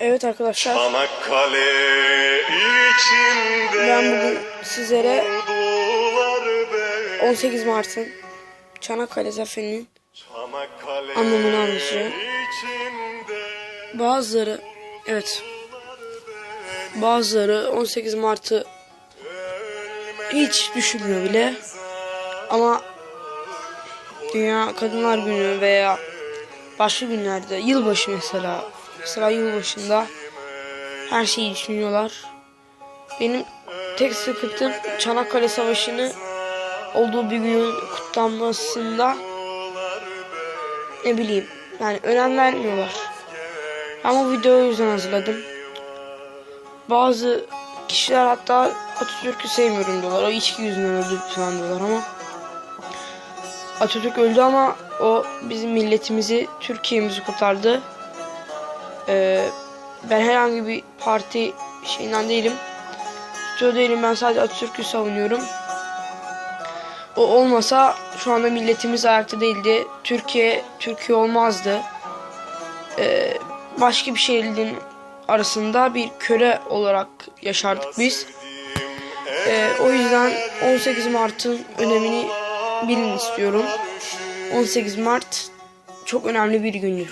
Evet arkadaşlar. Çanakkale içinde ben bugün sizlere Ordular be. 18 Mart'ın Çanakkale Zaferi'nin Çanakkale Anlamını anlatacağım. bazıları evet. Bazıları 18 Mart'ı hiç düşünmüyor bile. Ama Dünya Kadınlar Günü veya başka günlerde yılbaşı mesela mesela yılbaşında her şeyi düşünüyorlar. Benim tek sıkıntım Çanakkale Savaşı'nı olduğu bir günün kutlanmasında ne bileyim yani önem vermiyorlar. Ama videoyu yüzden hazırladım. Bazı kişiler hatta Atatürk'ü sevmiyorum diyorlar. O içki yüzünden öldü falan diyorlar ama Atatürk öldü ama o bizim milletimizi, Türkiye'mizi kurtardı. Ee, ben herhangi bir parti şeyinden değilim. Tutuyor değilim. Ben sadece Atatürk'ü savunuyorum. O olmasa şu anda milletimiz ayakta değildi. Türkiye, Türkiye olmazdı. Ee, başka bir şehrin arasında bir köle olarak yaşardık biz. Ee, o yüzden 18 Mart'ın önemini bilin istiyorum. 18 Mart çok önemli bir gündür.